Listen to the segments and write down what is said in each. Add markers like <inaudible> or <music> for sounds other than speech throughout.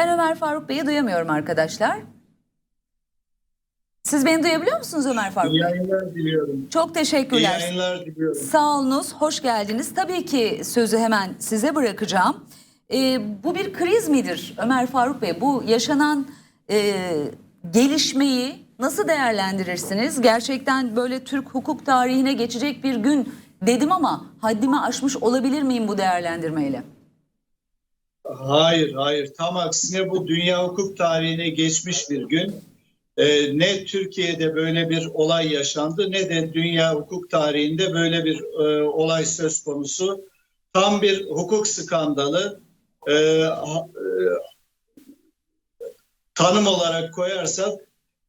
Ben Ömer Faruk Bey'i duyamıyorum arkadaşlar. Siz beni duyabiliyor musunuz Ömer Faruk İyi Bey? yayınlar diliyorum. Çok İyi teşekkürler. yayınlar diliyorum. Sağolunuz, hoş geldiniz. Tabii ki sözü hemen size bırakacağım. Ee, bu bir kriz midir Ömer Faruk Bey? Bu yaşanan e, gelişmeyi nasıl değerlendirirsiniz? Gerçekten böyle Türk hukuk tarihine geçecek bir gün dedim ama haddimi aşmış olabilir miyim bu değerlendirmeyle? Hayır, hayır. Tam aksine bu dünya hukuk tarihine geçmiş bir gün. Ee, ne Türkiye'de böyle bir olay yaşandı ne de dünya hukuk tarihinde böyle bir e, olay söz konusu. Tam bir hukuk skandalı. Ha- e, tanım olarak koyarsak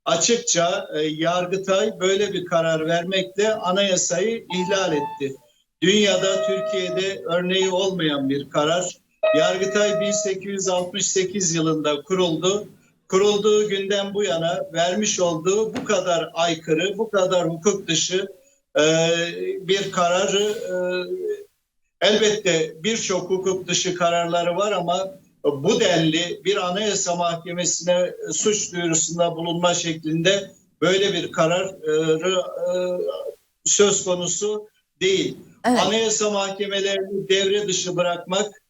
açıkça e, Yargıtay böyle bir karar vermekle anayasayı ihlal etti. Dünyada Türkiye'de örneği olmayan bir karar. Yargıtay 1868 yılında kuruldu. Kurulduğu günden bu yana vermiş olduğu bu kadar aykırı, bu kadar hukuk dışı e, bir kararı e, elbette birçok hukuk dışı kararları var ama bu denli bir anayasa mahkemesine suç duyurusunda bulunma şeklinde böyle bir kararı e, söz konusu değil. Evet. Anayasa mahkemelerini devre dışı bırakmak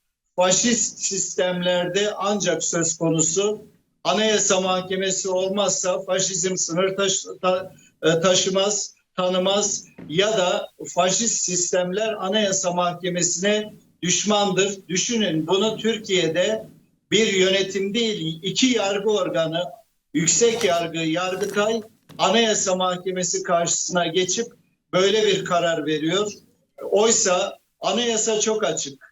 faşist sistemlerde ancak söz konusu. Anayasa mahkemesi olmazsa faşizm sınır taş- ta- e, taşımaz, tanımaz ya da faşist sistemler anayasa mahkemesine düşmandır. Düşünün bunu Türkiye'de bir yönetim değil iki yargı organı yüksek yargı, yargıtay anayasa mahkemesi karşısına geçip böyle bir karar veriyor. Oysa anayasa çok açık.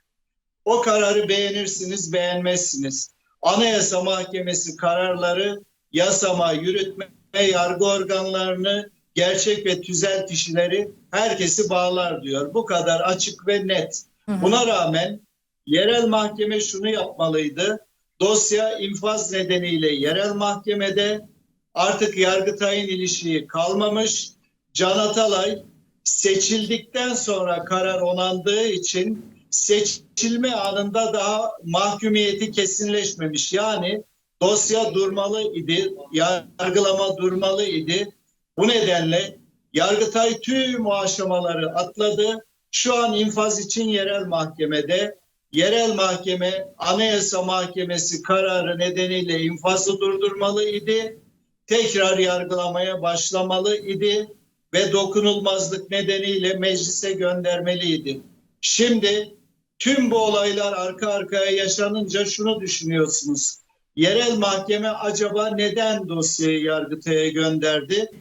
O kararı beğenirsiniz, beğenmezsiniz. Anayasa Mahkemesi kararları yasama, yürütme, yargı organlarını, gerçek ve tüzel kişileri herkesi bağlar diyor. Bu kadar açık ve net. Buna rağmen yerel mahkeme şunu yapmalıydı. Dosya infaz nedeniyle yerel mahkemede artık Yargıtay'ın ilişiği kalmamış. Can Atalay seçildikten sonra karar onandığı için seçilme anında daha mahkumiyeti kesinleşmemiş. Yani dosya durmalı idi, yargılama durmalı idi. Bu nedenle Yargıtay tüm o aşamaları atladı. Şu an infaz için yerel mahkemede. Yerel mahkeme Anayasa Mahkemesi kararı nedeniyle infazı durdurmalı idi. Tekrar yargılamaya başlamalı idi ve dokunulmazlık nedeniyle meclise göndermeliydi. Şimdi tüm bu olaylar arka arkaya yaşanınca şunu düşünüyorsunuz. Yerel mahkeme acaba neden dosyayı Yargıtay'a gönderdi?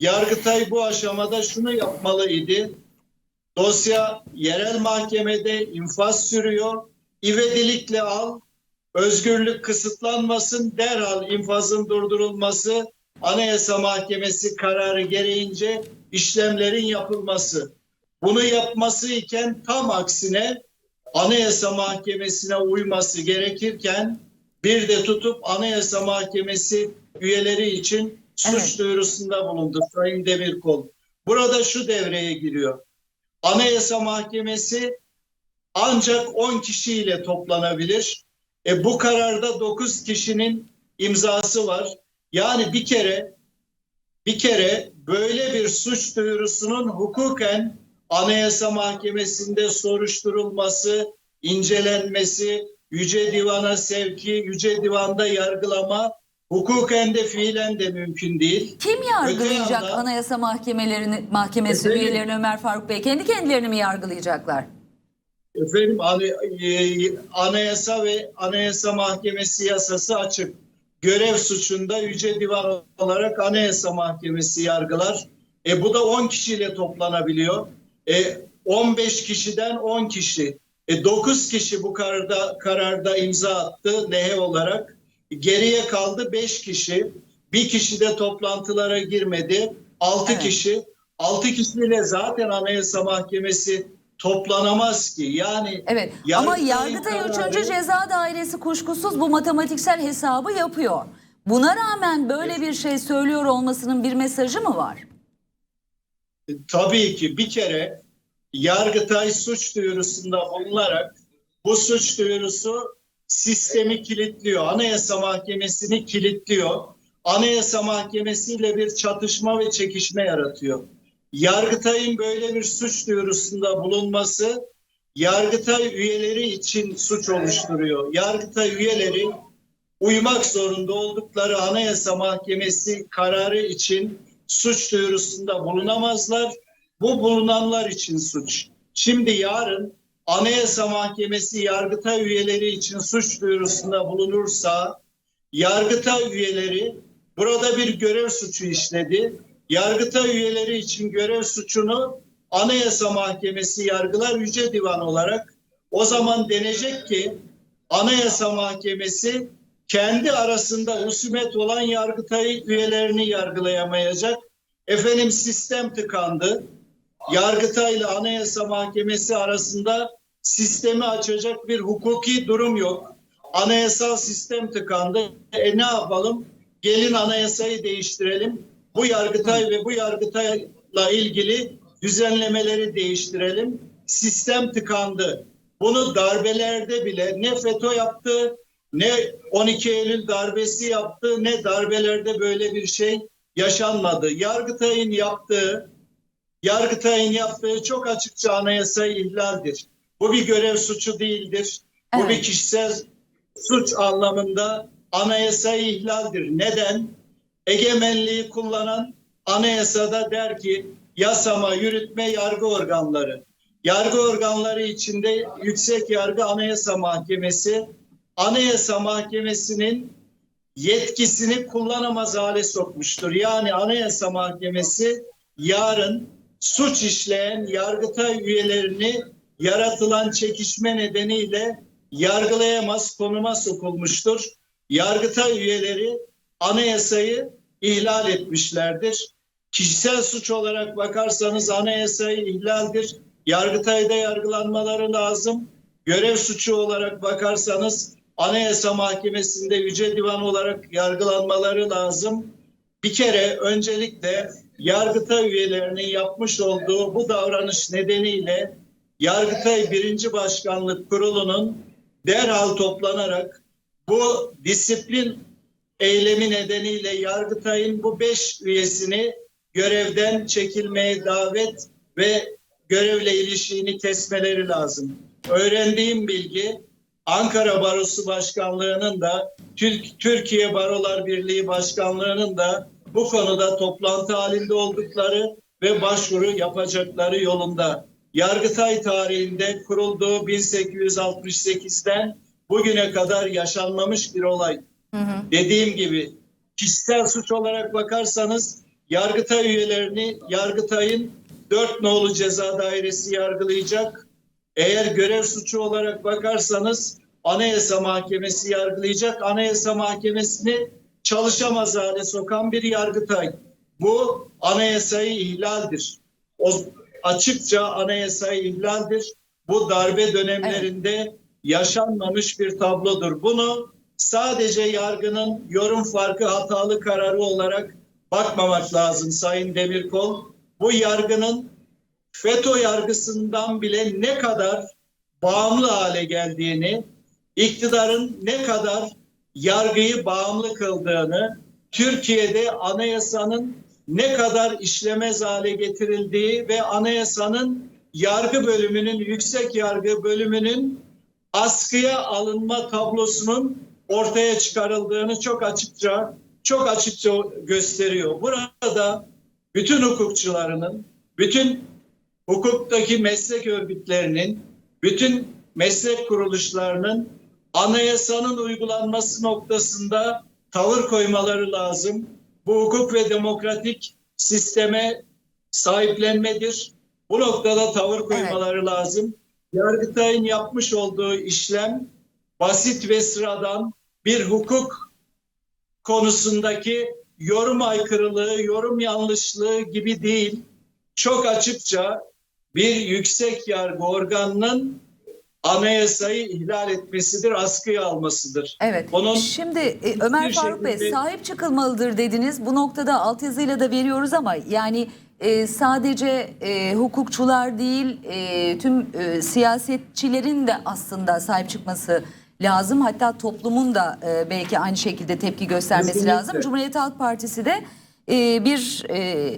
Yargıtay bu aşamada şunu yapmalıydı. Dosya yerel mahkemede infaz sürüyor. İvedilikle al. Özgürlük kısıtlanmasın. Derhal infazın durdurulması. Anayasa Mahkemesi kararı gereğince işlemlerin yapılması. Bunu yapması iken tam aksine Anayasa Mahkemesi'ne uyması gerekirken bir de tutup Anayasa Mahkemesi üyeleri için suç Evet. duyurusunda bulundu Sayın Demirkol. Burada şu devreye giriyor. Anayasa Mahkemesi ancak 10 kişiyle toplanabilir. E, bu kararda 9 kişinin imzası var. Yani bir kere bir kere böyle bir suç duyurusunun hukuken Anayasa Mahkemesi'nde soruşturulması, incelenmesi, Yüce Divan'a sevki, Yüce Divan'da yargılama hukuken de fiilen de mümkün değil. Kim yargılayacak yandan- anayasa mahkemelerini, mahkemesi Efendim? üyelerini Ömer Faruk Bey? Kendi kendilerini mi yargılayacaklar? Efendim e, anayasa ve anayasa mahkemesi yasası açık. Görev suçunda Yüce Divan olarak anayasa mahkemesi yargılar. E, bu da 10 kişiyle toplanabiliyor. E, 15 kişiden 10 kişi. E, 9 kişi bu kararda, kararda imza attı lehe olarak. Geriye kaldı 5 kişi. Bir kişi de toplantılara girmedi. 6 Evet. kişi. 6 kişiyle zaten Anayasa Mahkemesi toplanamaz ki. Yani Evet ama Yargıtay kararı- 3. Ceza Dairesi kuşkusuz bu matematiksel hesabı yapıyor. Buna rağmen böyle bir şey söylüyor olmasının bir mesajı mı var? Tabii ki bir kere Yargıtay suç duyurusunda bulunarak bu suç duyurusu sistemi kilitliyor. Anayasa Mahkemesi'ni kilitliyor. Anayasa Mahkemesi ile bir çatışma ve çekişme yaratıyor. Yargıtay'ın böyle bir suç duyurusunda bulunması Yargıtay üyeleri için suç oluşturuyor. Yargıtay üyeleri uymak zorunda oldukları Anayasa Mahkemesi kararı için suç duyurusunda bulunamazlar. Bu bulunanlar için suç. Şimdi yarın Anayasa Mahkemesi Yargıtay üyeleri için suç duyurusunda bulunursa Yargıtay üyeleri burada bir görev suçu işledi. Yargıtay üyeleri için görev suçunu Anayasa Mahkemesi yargılar Yüce Divan olarak o zaman denecek ki Anayasa Mahkemesi kendi arasında husumet olan Yargıtay üyelerini yargılayamayacak. Efendim sistem tıkandı. Yargıtay ile Anayasa Mahkemesi arasında sistemi açacak bir hukuki durum yok. Anayasal sistem tıkandı. E ne yapalım? Gelin anayasayı değiştirelim. Bu Yargıtay ve bu Yargıtay'la ilgili düzenlemeleri değiştirelim. Sistem tıkandı. Bunu darbelerde bile ne FETÖ yaptı, ne 12 Eylül darbesi yaptı, ne darbelerde böyle bir şey yaşanmadı. Yargıtay'ın yaptığı, Yargıtay'ın yaptığı çok açıkça anayasayı ihlaldir. Bu bir görev suçu değildir. Bu Evet. bir kişisel suç anlamında anayasayı ihlaldir. Neden? Egemenliği kullanan anayasada der ki yasama, yürütme, yargı organları. Yargı organları içinde Yüksek Yargı Anayasa Mahkemesi, Anayasa Mahkemesi'nin yetkisini kullanamaz hale sokmuştur. Yani Anayasa Mahkemesi yarın suç işleyen Yargıtay üyelerini yaratılan çekişme nedeniyle yargılayamaz konuma sokulmuştur. Yargıtay üyeleri anayasayı ihlal etmişlerdir. Kişisel suç olarak bakarsanız anayasayı ihlaldir. Yargıtay'da yargılanmaları lazım. Görev suçu olarak bakarsanız Anayasa Mahkemesi'nde Yüce Divan olarak yargılanmaları lazım. Bir kere öncelikle Yargıtay üyelerinin yapmış olduğu bu davranış nedeniyle Yargıtay 1. Başkanlık Kurulu'nun derhal toplanarak bu disiplin eylemi nedeniyle Yargıtay'ın bu beş üyesini görevden çekilmeye davet ve görevle ilişiğini kesmeleri lazım. Öğrendiğim bilgi Ankara Barosu Başkanlığı'nın da Türk, Türkiye Barolar Birliği Başkanlığı'nın da bu konuda toplantı halinde oldukları ve başvuru yapacakları yolunda. Yargıtay tarihinde kurulduğu 1868'den bugüne kadar yaşanmamış bir olay. Hı hı. Dediğim gibi kişisel suç olarak bakarsanız Yargıtay üyelerini Yargıtay'ın dört nolu ceza dairesi yargılayacak. Eğer görev suçu olarak bakarsanız Anayasa Mahkemesi yargılayacak. Anayasa Mahkemesi'ni çalışamaz hale sokan bir Yargıtay. Bu anayasayı ihlaldir. O açıkça anayasayı ihlaldir. Bu darbe dönemlerinde yaşanmamış bir tablodur. Bunu sadece yargının yorum farkı hatalı kararı olarak bakmamak lazım Sayın Demirkol. Bu yargının FETÖ yargısından bile ne kadar bağımlı hale geldiğini, iktidarın ne kadar yargıyı bağımlı kıldığını, Türkiye'de anayasanın ne kadar işlemez hale getirildiği ve anayasanın yargı bölümünün, yüksek yargı bölümünün askıya alınma tablosunun ortaya çıkarıldığını çok açıkça çok açıkça gösteriyor. Burada bütün hukukçularının, bütün hukuktaki meslek örgütlerinin, bütün meslek kuruluşlarının anayasanın uygulanması noktasında tavır koymaları lazım. Bu hukuk ve demokratik sisteme sahiplenmedir. Bu noktada tavır koymaları lazım. Yargıtay'ın yapmış olduğu işlem basit ve sıradan bir hukuk konusundaki yorum aykırılığı, yorum yanlışlığı gibi değil. Çok açıkça bir yüksek yargı organının anayasayı ihlal etmesidir, askıya almasıdır. Evet. Onun Şimdi e, Ömer Faruk Bey şekilde- sahip çıkılmalıdır dediniz. Bu noktada altyazıyla da veriyoruz ama yani e, sadece e, hukukçular değil e, tüm e, siyasetçilerin de aslında sahip çıkması lazım. Hatta toplumun da e, belki aynı şekilde tepki göstermesi Kesinlikle. lazım. Cumhuriyet Halk Partisi de e, bir e,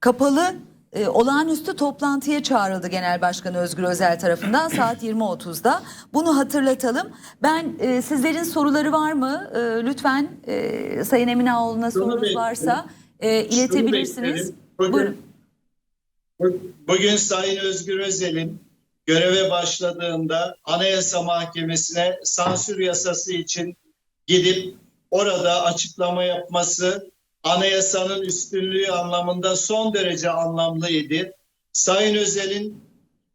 kapalı e, olağanüstü toplantıya çağrıldı Genel Başkan Özgür Özel tarafından <clears throat> saat 20.30'da. Bunu hatırlatalım. Ben e, sizlerin soruları var mı? E, lütfen e, Sayın Emine Ağoğlu'na sorunuz varsa e, iletebilirsiniz. Bugün- Buyurun. Bugün Sayın Özgür Özel'in göreve başladığında Anayasa Mahkemesi'ne sansür yasası için gidip orada açıklama yapması anayasanın üstünlüğü anlamında son derece anlamlıydı. Sayın Özel'in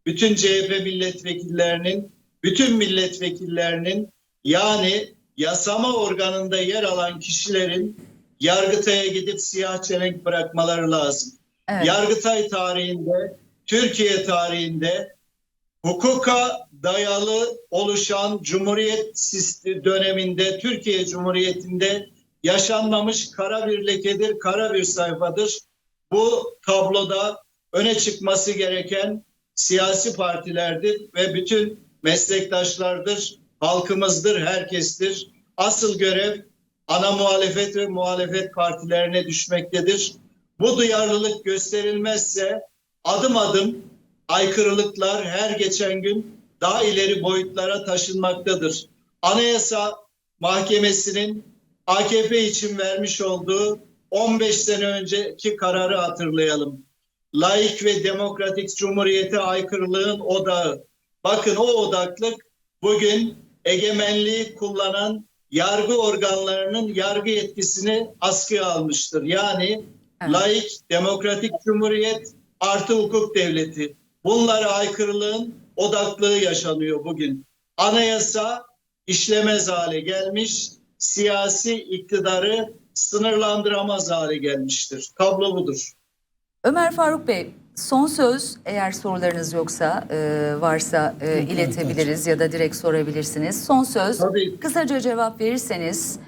bütün CHP milletvekillerinin, bütün milletvekillerinin yani yasama organında yer alan kişilerin Yargıtay'a gidip siyah çelenk bırakmaları lazım. Evet. Yargıtay tarihinde, Türkiye tarihinde hukuka dayalı oluşan Cumhuriyet döneminde, Türkiye Cumhuriyeti'nde yaşanmamış kara bir lekedir, kara bir sayfadır. Bu tabloda öne çıkması gereken siyasi partilerdir ve bütün meslektaşlardır, halkımızdır, herkestir. Asıl görev ana muhalefet ve muhalefet partilerine düşmektedir. Bu duyarlılık gösterilmezse adım adım aykırılıklar her geçen gün daha ileri boyutlara taşınmaktadır. Anayasa Mahkemesi'nin AKP için vermiş olduğu 15 sene önceki kararı hatırlayalım. Laik ve demokratik cumhuriyete aykırılığın odağı. Bakın o odaklık bugün egemenliği kullanan yargı organlarının yargı yetkisini askıya almıştır. Yani Evet. laik, demokratik cumhuriyet artı hukuk devleti. Bunlara aykırılığın odaklığı yaşanıyor bugün. Anayasa işlemez hale gelmiş, siyasi iktidarı sınırlandıramaz hale gelmiştir. Tablo budur. Ömer Faruk Bey son söz eğer sorularınız yoksa e, varsa e, iletebiliriz ya da direkt sorabilirsiniz. Son söz Tabii. kısaca cevap verirseniz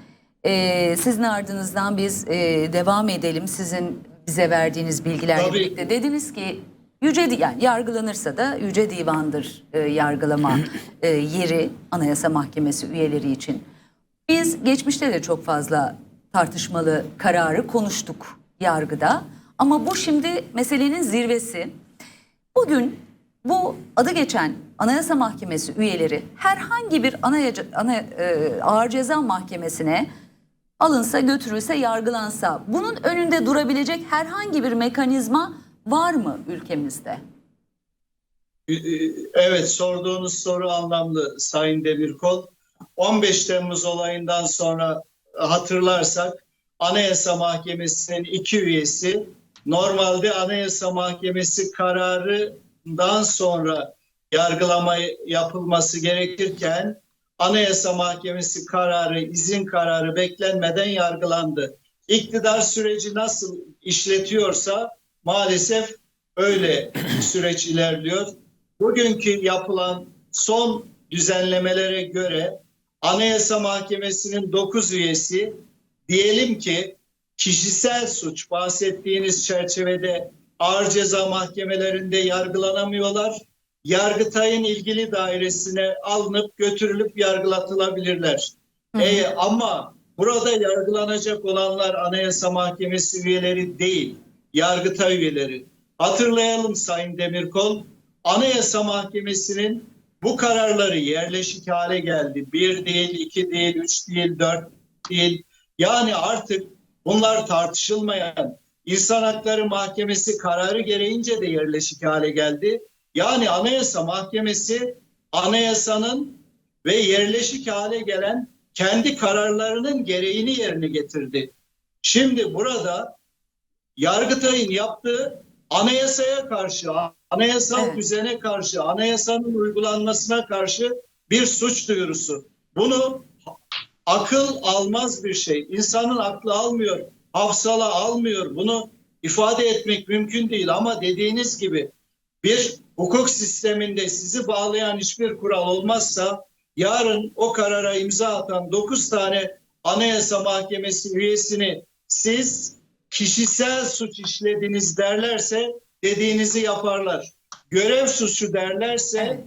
e, sizin ardınızdan biz e, devam edelim. Sizin bize verdiğiniz bilgilerle Tabii. birlikte dediniz ki yüce di- yani yargılanırsa da yüce divandır e, yargılama <clears throat> e, yeri Anayasa Mahkemesi üyeleri için. Biz geçmişte de çok fazla tartışmalı kararı konuştuk yargıda. Ama bu şimdi meselenin zirvesi. Bugün bu adı geçen Anayasa Mahkemesi üyeleri herhangi bir anaya, ana, e, ağır ceza mahkemesine alınsa götürülse yargılansa bunun önünde durabilecek herhangi bir mekanizma var mı ülkemizde? Evet sorduğunuz soru anlamlı Sayın Demirkol. 15 Temmuz olayından sonra hatırlarsak Anayasa Mahkemesi'nin iki üyesi normalde Anayasa Mahkemesi kararından sonra yargılama yapılması gerekirken Anayasa Mahkemesi kararı, izin kararı beklenmeden yargılandı. İktidar süreci nasıl işletiyorsa maalesef öyle süreç ilerliyor. Bugünkü yapılan son düzenlemelere göre Anayasa Mahkemesi'nin 9 üyesi diyelim ki kişisel suç bahsettiğiniz çerçevede ağır ceza mahkemelerinde yargılanamıyorlar. Yargıtay'ın ilgili dairesine alınıp götürülüp yargılatılabilirler. E, ama burada yargılanacak olanlar Anayasa Mahkemesi üyeleri değil, Yargıtay üyeleri. Hatırlayalım Sayın Demirkol, Anayasa Mahkemesi'nin bu kararları yerleşik hale geldi. Bir değil, iki değil, üç değil, dört değil. Yani artık bunlar tartışılmayan İnsan Hakları Mahkemesi kararı gereğince de yerleşik hale geldi. Yani Anayasa Mahkemesi anayasanın ve yerleşik hale gelen kendi kararlarının gereğini yerine getirdi. Şimdi burada Yargıtay'ın yaptığı anayasaya karşı, anayasal Evet. düzene karşı, anayasanın uygulanmasına karşı bir suç duyurusu. Bunu akıl almaz bir şey. İnsanın aklı almıyor, hafsala almıyor. Bunu ifade etmek mümkün değil ama dediğiniz gibi bir hukuk sisteminde sizi bağlayan hiçbir kural olmazsa yarın o karara imza atan 9 tane Anayasa Mahkemesi üyesini siz kişisel suç işlediniz derlerse dediğinizi yaparlar. Görev suçu derlerse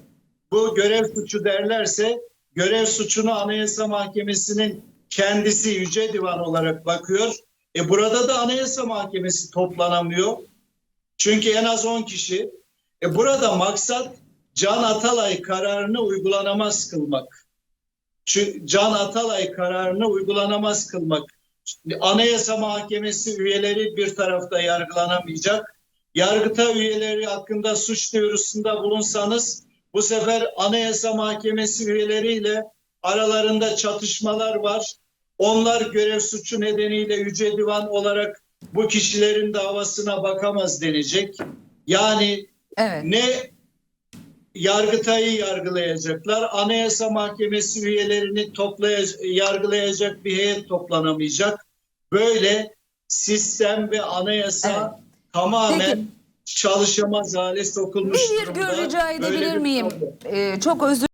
bu görev suçu derlerse görev suçunu Anayasa Mahkemesi'nin kendisi Yüce Divan olarak bakıyor. E burada da Anayasa Mahkemesi toplanamıyor. Çünkü en az 10 kişi. E burada maksat Can Atalay kararını uygulanamaz kılmak. Çünkü Can Atalay kararını uygulanamaz kılmak. Anayasa Mahkemesi üyeleri bir tarafta yargılanamayacak. Yargıtay üyeleri hakkında suç duyurusunda bulunsanız bu sefer Anayasa Mahkemesi üyeleriyle aralarında çatışmalar var. Onlar görev suçu nedeniyle Yüce Divan olarak bu kişilerin davasına bakamaz denecek. Yani Evet. ne Yargıtay'ı yargılayacaklar, Anayasa Mahkemesi üyelerini toplay- yargılayacak bir heyet toplanamayacak. Böyle sistem ve anayasa tamamen Peki. çalışamaz hale sokulmuş Bir virgül durumda. rica Böyle edebilir bir miyim? Ee, çok özür